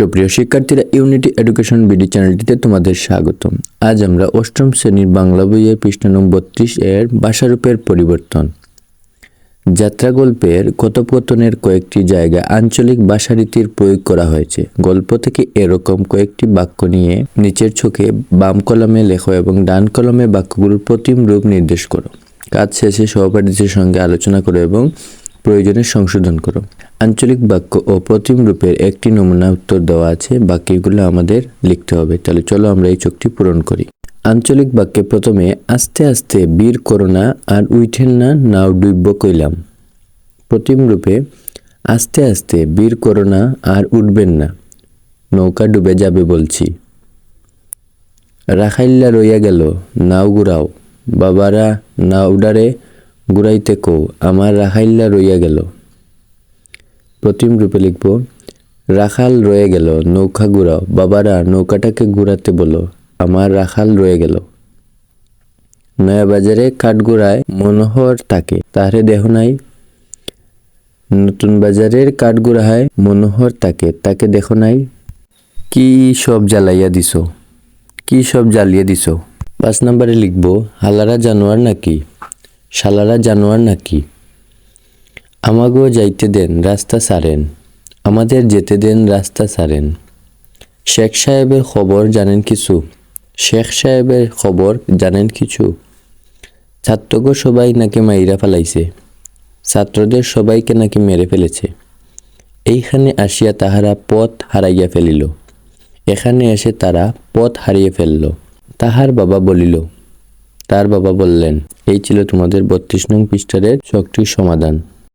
সুপ্রিয় শিক্ষার্থীরা unity education BD চ্যানেলটিতে তোমাদের স্বাগত আজ আমরা অষ্টম শ্রেণির বাংলা বইয়ের পৃষ্ঠা নম্বর বত্রিশ এর ভাষারূপের পরিবর্তন। যাত্রা গল্পের কথোপকথনের কয়েকটি জায়গা আঞ্চলিক ভাষারীতির প্রয়োগ করা হয়েছে। গল্প থেকে এরকম কয়েকটি বাক্য নিয়ে নিচের চোখে বাম কলমে লেখো এবং ডান কলমে বাক্যগুলোর প্রতিম রূপ নির্দেশ করো। কাজ শেষে সহপাঠীদের সঙ্গে আলোচনা করো এবং প্রয়োজনে সংশোধন করো। আঞ্চলিক বাক্য ও প্রতিম রূপের একটি নমুনা উত্তর দেওয়া আছে বাক্যগুলো আমাদের লিখতে হবে। তাহলে চলো আমরা এই চোখটি পূরণ করি। আঞ্চলিক বাক্যে প্রথমে, আস্তে আস্তে, বীর করোনা আর উইঠেন না, নাও ডুইব কইলাম। প্রতিম রূপে, আস্তে আস্তে, বীর করোনা আর উঠবেন না, নৌকা ডুবে যাবে বলছি। রাখাইল্লা রইয়া গেল, নাও গুড়াও বাবারা নাওডারে গুড়াইতে কো আমার রাখাইল্লা রইয়া গেল। প্রতিম রূপে লিখব, রাখাল রয়ে গেল, নৌকা ঘুরাও। বাবারা, নৌকাটাকে ঘুরাতে বলো, আমার রাখাল রয়ে গেল। নয়া বাজারে কাঠগোড়ায় মনোহর থাকে, তাহারে দেহ নাই। নতুন বাজারের কাঠগোড়ায় মনোহর থাকে, তাকে দেখো নাই। কি সব জ্বালাইয়া দিছ? কি সব জ্বালিয়ে দিছ? পাঁচ নম্বরে লিখব, হালারা জানোয়ার নাকি? শালারা জানোয়ার নাকি? আমাগো যাইতে দেন, রাস্তা সারেন। আমাদের যেতে দেন, রাস্তা সারেন। শেখ সাহেবের খবর জানেন কিছু? শেখ সাহেবের খবর জানেন কিছু? ছাত্রগো সবাই নাকি মাইরা ফেলাইছে? ছাত্রদের সবাইকে নাকি মেরে ফেলেছে? এইখানে আসিয়া তাহারা পথ হারাইয়া ফেলিল। এখানে এসে তারা পথ হারিয়ে ফেলল। তাহার বাবা বলিল তার বাবা বললেন এই ছিল তোমাদের বত্রিশ নং পৃষ্ঠারের শক্তির সমাধান।